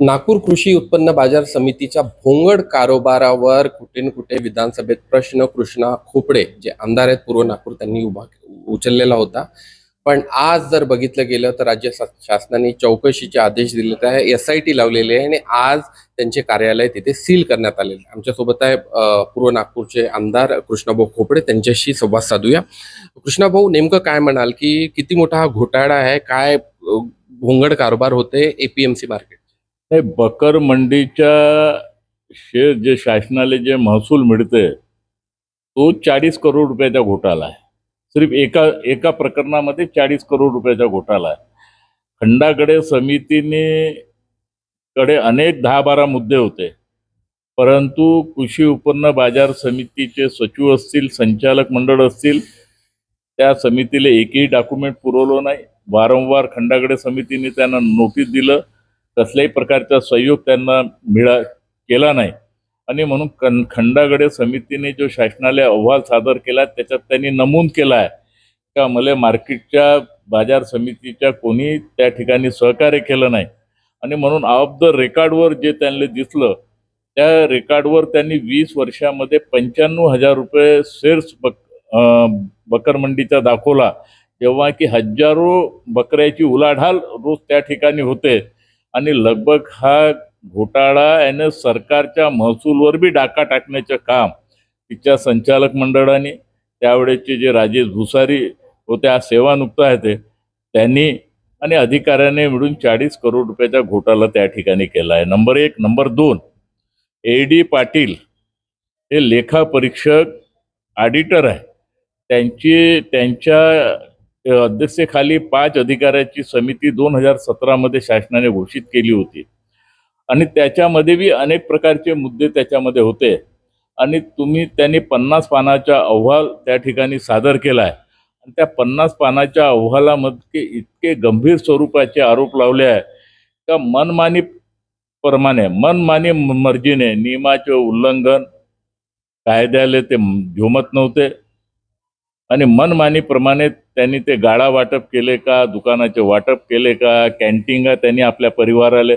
नागपूर कृषी उत्पन्न बाजार समितीच्या भोंगड कारोबारावर कुठे न कुठे विधानसभेत प्रश्न कृष्णा खोपडे जे आमदार आहेत पूर्व नागपूर त्यांनी उभा उचललेला होता. पण आज जर बघितलं गेलं तर राज्य शासनाने चौकशीचे आदेश दिलेले आहे एस आय टी लावलेले आहे आणि आज त्यांचे कार्यालय तिथे सील करण्यात आलेले आमच्यासोबत आहे पूर्व नागपूरचे आमदार कृष्णाभाऊ खोपडे त्यांच्याशी संवाद साधूया. कृष्णाभाऊ नेमकं काय म्हणाल की किती मोठा हा घोटाळा आहे? काय भोंगड कारभार होते एपीएमसी मार्केट नाही बकर मंडीच्या शेअर जे शासनाला जे महसूल मिळते तो चाळीस करोड रुपयाचा घोटाळा आहे. सिर्फ एका एका प्रकरणामध्ये चाळीस करोड रुपयाचा घोटाळा आहे. खंडाकडे समितीने कडे अनेक दहा बारा मुद्दे होते. परंतु कृषी उत्पन्न बाजार समितीचे सचिव असतील संचालक मंडळ असतील त्या समितीला एकही डॉक्युमेंट पुरवलं नाही. वारंवार खंडागडे समितीने त्यांना नोटीस दिलं. कसल्याही प्रकारचा सहयोग त्यांना मिळा केला नाही. आणि म्हणून कन खंडागडे समितीने जो शासनाला अहवाल सादर केला त्याच्यात त्यांनी नमूद केला आहे का मला मार्केटच्या बाजार समितीच्या कोणी त्या ठिकाणी सहकार्य केलं नाही. आणि म्हणून ऑफ द रेकॉर्डवर जे त्यांना दिसलं त्या रेकॉर्डवर त्यांनी वीस वर्षामध्ये पंच्याण्णव हजार रुपये शेअर्स बक बकर मंडीचा दाखवला. जेव्हा की हजारो बकऱ्याची उलाढाल रोज त्या ठिकाणी होते. आणि लगभग हा घोटाळा यानं सरकारच्या महसूलवर बी डाका टाकण्याचं काम तिच्या संचालक मंडळाने त्यावेळेचे जे राजेश भुसारी होते आज सेवानुक्त आहेत ते, त्यांनी आणि अधिकाऱ्याने मिळून चाळीस करोड रुपयाचा घोटाळा त्या ठिकाणी केला आहे. नंबर एक नंबर दोन ए डी पाटील हे लेखापरीक्षक ऑडिटर आहे. त्यांची त्यांच्या अध्यक्षतेखाली पाच अधिकाऱ्याची समिती दोन हजार सतरामध्ये शासनाने घोषित केली होती. आणि त्याच्यामध्ये बी अनेक प्रकारचे मुद्दे त्याच्यामध्ये होते. आणि तुम्ही त्यांनी पन्नास पानाचा अहवाल त्या ठिकाणी सादर केला आहे. आणि त्या पन्नास पानाच्या अहवालामध्ये इतके गंभीर स्वरूपाचे आरोप लावले आहे का मनमानी प्रमाणे मनमानी मर्जीने नियमाचे उल्लंघन कायद्याला ते झोमत नव्हते. आणि मनमानीप्रमाणे त्यांनी ते गाळा वाटप केले का दुकानाचे वाटप केले का कॅन्टीनगा त्यांनी आपल्या परिवाराला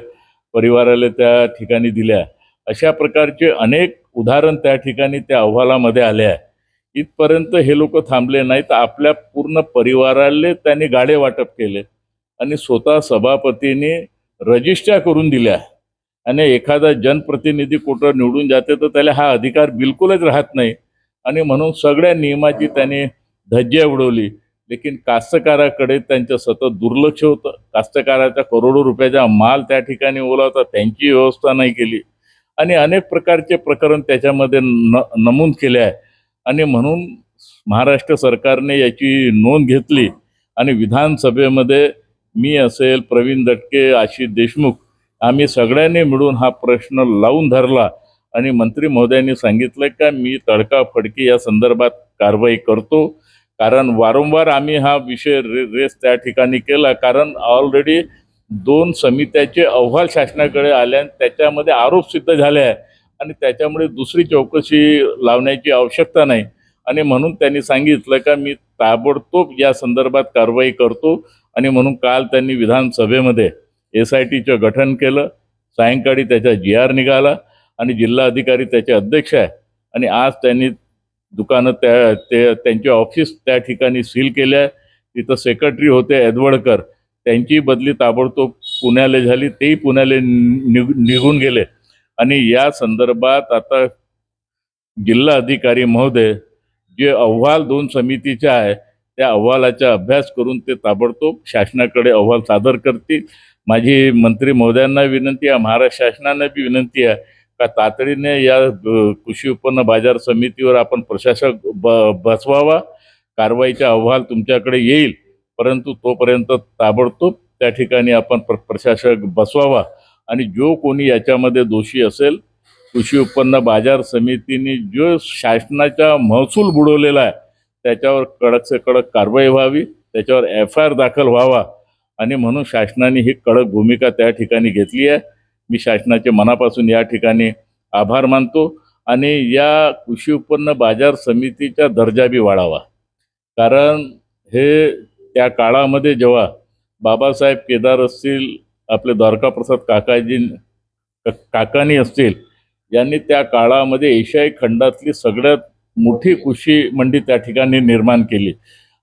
परिवाराला त्या ठिकाणी दिल्या. अशा प्रकारचे अनेक उदाहरण त्या ठिकाणी त्या अहवालामध्ये आले आहे. इथपर्यंत हे लोक थांबले नाही तर आपल्या पूर्ण परिवाराले त्यांनी गाडे वाटप केले आणि स्वतः सभापतींनी रजिस्ट्रा करून दिल्या. आणि एखादा जनप्रतिनिधी कुठं निवडून जाते तर त्याला हा अधिकार बिलकुलच राहत नाही. आणि म्हणून सगळ्या नियमाची त्यांनी धज्जा उडवली. लेकिन कास्तकाराकडे त्यांचं सतत दुर्लक्ष होतं. कास्तकाराचा करोडो रुपयाचा माल त्या ठिकाणी ओला होता त्यांची व्यवस्था नाही केली. आणि अनेक प्रकारचे प्रकरण त्याच्यामध्ये न नमूद केले आहे. आणि म्हणून महाराष्ट्र सरकारने याची नोंद घेतली. आणि विधानसभेमध्ये मी असेल प्रवीण दटके आशिष देशमुख आम्ही सगळ्यांनी मिळून हा प्रश्न लावून धरला. आणि मंत्री महोदयांनी सांगितलं का मी तडकाफडकी या संदर्भात कारवाई करतो. कारण वारंवार आम्ही हा विषय रे रेस त्या ठिकाणी केला. कारण ऑलरेडी दोन समित्याचे अहवाल शासनाकडे आले आणि त्याच्यामध्ये आरोप सिद्ध झाले आहे आणि त्याच्यामुळे दुसरी चौकशी लावण्याची आवश्यकता नाही. आणि म्हणून त्यांनी सांगितलं का मी ताबडतोब या संदर्भात कारवाई करतो. आणि म्हणून काल त्यांनी विधानसभेमध्ये एस आय टीचं गठन केलं. सायंकाळी त्याचा जी आर निघाला आणि जिल्हा अधिकारी त्याचे अध्यक्ष आहे. आणि आज त्यांनी दुकानं त्या ते त्यांचे ऑफिस त्या ठिकाणी सील केले तिथं सेक्रेटरी होते एदवडकर त्यांची बदली ताबडतोब पुण्याला झाली. तेही पुण्याला निघून गेले. आणि या संदर्भात आता जिल्हा अधिकारी महोदय जे अहवाल दोन समितीचे आहे त्या अहवालाचा अभ्यास करून ते ताबडतोब शासनाकडे अहवाल सादर करतील. माझी मंत्री महोदयांना विनंती आहे महाराष्ट्र शासनानं बी विनंती आहे का तातडीने या कृषी उत्पन्न बाजार समितीवर आपण प्रशासक ब बसवावा. कारवाईचा अहवाल तुमच्याकडे येईल परंतु तोपर्यंत ताबडतोब त्या ठिकाणी आपण प्र प्रशासक बसवावा. आणि जो कोणी याच्यामध्ये दोषी असेल कृषी उत्पन्न बाजार समितीने जो शासनाचा महसूल बुडवलेला आहे त्याच्यावर कडक से कडक कारवाई व्हावी त्याच्यावर एफ आय आर दाखल व्हावा. आणि म्हणून शासनाने ही कडक भूमिका त्या ठिकाणी घेतली आहे. मी शासनाचे मनापासून या ठिकाणी आभार मानतो आणि या कृषी उत्पन्न बाजार समितीचा दर्जा बी वाढावा. कारण हे त्या काळामध्ये जेव्हा बाबासाहेब केदार असतील आपले द्वारकाप्रसाद काकाजी काकानी असतील यांनी त्या काळामध्ये एशियाई खंडातली सगळ्यात मोठी कृषी मंडी त्या ठिकाणी निर्माण केली.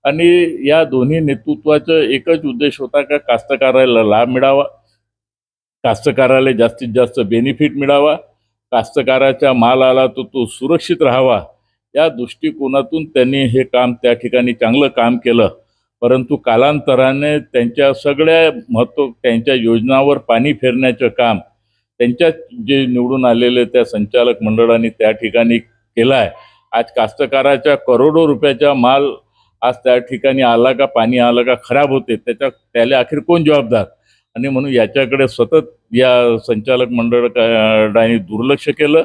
आणि या दोन्ही नेतृत्वाचं एकच उद्देश होता का कास्तकाराला लाभ मिळावा? कास्तकाराला जास्तीत जास्त बेनिफिट मिळावा. कास्तकाराच्या माल आला तो तो सुरक्षित राहावा. या दृष्टिकोनातून त्यांनी हे काम त्या ठिकाणी चांगलं काम केलं. परंतु कालांतराने त्यांच्या सगळ्या महत्त्व त्यांच्या योजनावर पाणी फेरण्याचं काम त्यांच्या जे निवडून आलेले त्या संचालक मंडळाने त्या ठिकाणी केलं आहे आज कास्तकाराच्या करोडो रुपयाचा माल आज त्या ठिकाणी आला का पाणी आलं का खराब होते. त्याच्या त्याला अखेर कोण जबाबदार? आणि म्हणून याच्याकडे सतत या संचालक मंडळाने दुर्लक्ष केलं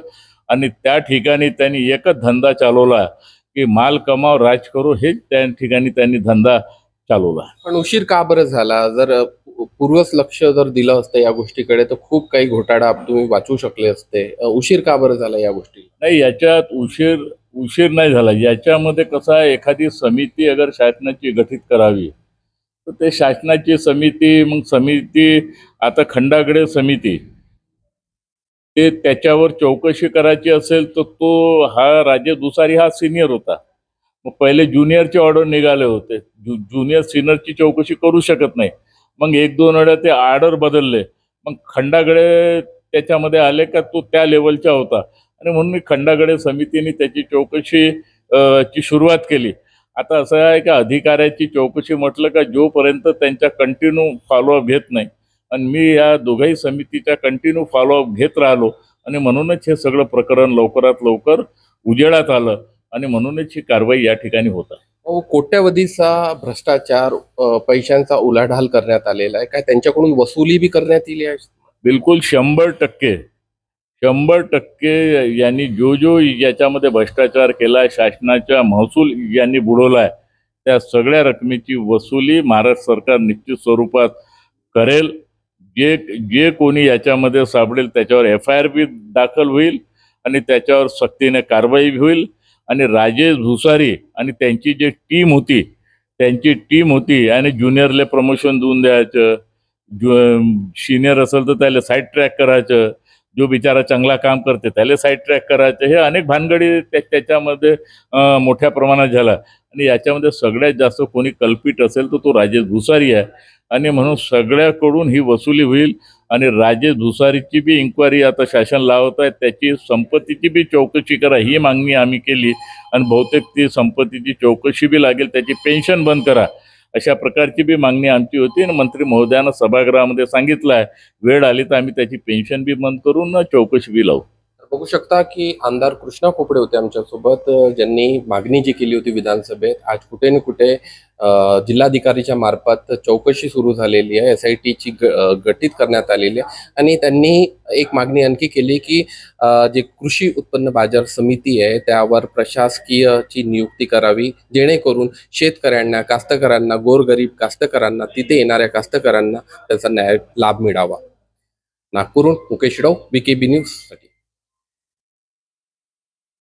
आणि त्या ठिकाणी त्यांनी एकच धंदा चालवला की माल कमाव राज करो हेच त्या ठिकाणी त्यांनी धंदा चालवला. पण उशीर का बरं झाला? जर पूर्वच लक्ष जर दिलं असतं या गोष्टीकडे तर खूप काही घोटाळा तुम्ही वाचू शकले असते. उशीर का बरं झाला या गोष्टी? नाही याच्यात उशीर उशीर नाही झाला. याच्यामध्ये कसं एखादी समिती अगर शासनाची गठीत करावी तर ते शासनाची समिती मग समिती आता खंडागडे समिती ते त्याच्यावर चौकशी करायची असेल तर तो हा राजे दुसारी हा सिनियर होता. मग पहिले ज्युनियरचे ऑर्डर निघाले होते. जु ज्युनियर सिनियरची चौकशी करू शकत नाही. मग एक दोन वेळा ते ऑर्डर बदलले. मग खंडागडे त्याच्यामध्ये आले का तो त्या लेवलचा होता. आणि म्हणून मी खंडागडे समितीने त्याची चौकशी ची सुरुवात केली. आता असं आहे का अधिकाऱ्याची चौकशी म्हटलं का जोपर्यंत त्यांच्या कंटिन्यू फॉलोअप घेत नाही. आणि मी या दोघाही समितीच्या कंटिन्यू फॉलोअप घेत राहिलो आणि म्हणूनच हे सगळं प्रकरण लवकरात लवकर उजेडात आलं आणि म्हणूनच ही कारवाई या ठिकाणी होत आहे. कोट्यवधीचा भ्रष्टाचार पैशांचा उलाढाल करण्यात आलेला आहे. काय त्यांच्याकडून वसुली बी करण्यात येईल या? बिलकुल शंभर टक्के. शंभर टक्के यांनी जो जो याच्यामध्ये भ्रष्टाचार केला शासनाच्या महसूल यांनी बुडवलाय त्या सगळ्या रकमेची वसुली महाराष्ट्र सरकार निश्चित स्वरूपात करेल. जे जे कोणी याच्यामध्ये सापडेल त्याच्यावर एफ आय आर बी दाखल होईल आणि त्याच्यावर सक्तीने कारवाई बी होईल. आणि राजेश भुसारी आणि त्यांची जी टीम होती त्यांची टीम होती आणि ज्युनियरला प्रमोशन देऊन द्यायचं ज्यु सिनियर असेल तर त्याला साईड ट्रॅक करायचं जो बिचारा चांगला काम करते त्याला साईड ट्रॅक करायचं हे अनेक भानगडी त्या- त्याच्यामध्ये मोठ्या प्रमाणात झाला. आणि याच्यामध्ये सगळ्यात जास्त कोणी कल्पित असेल तर तो राजेश भुसारी आहे. आणि म्हणून सगळ्याकडून ही वसुली होईल. आणि राजेश भुसारीची बी इन्क्वायरी आता शासन लावत आहे त्याची संपत्तीची बी चौकशी करा ही मागणी आम्ही केली. आणि बहुतेक ती संपत्तीची चौकशी बी लागेल त्याची पेन्शन बंद करा. अशा प्रकारची बी मागणी आमची होती आणि मंत्री महोदयानं सभागृहामध्ये सांगितलं आहे. वेळ आली तर आम्ही त्याची पेन्शन बी बंद करून चौकशी बी लावू. बघू शकता की आमदार कृष्णा खोपडे होते आमच्यासोबत. ज्यांनी मागणी जी केली होती विधानसभेत आज कुठे ना कुठे जिल्हाधिकारीच्या मार्फत चौकशी सुरू झालेली आहे. एस आय टीची गठीत करण्यात आलेली आहे. आणि त्यांनी एक मागणी आणखी केली की जे कृषी उत्पन्न बाजार समिती आहे त्यावर प्रशासकीयची नियुक्ती करावी जेणेकरून शेतकऱ्यांना कास्तकऱ्यांना गोरगरीब कास्तकऱ्यांना तिथे येणाऱ्या कास्तकऱ्यांना त्याचा न्याय लाभ मिळावा. नागपूरहून मुकेश राव बी के बी न्यूजसाठी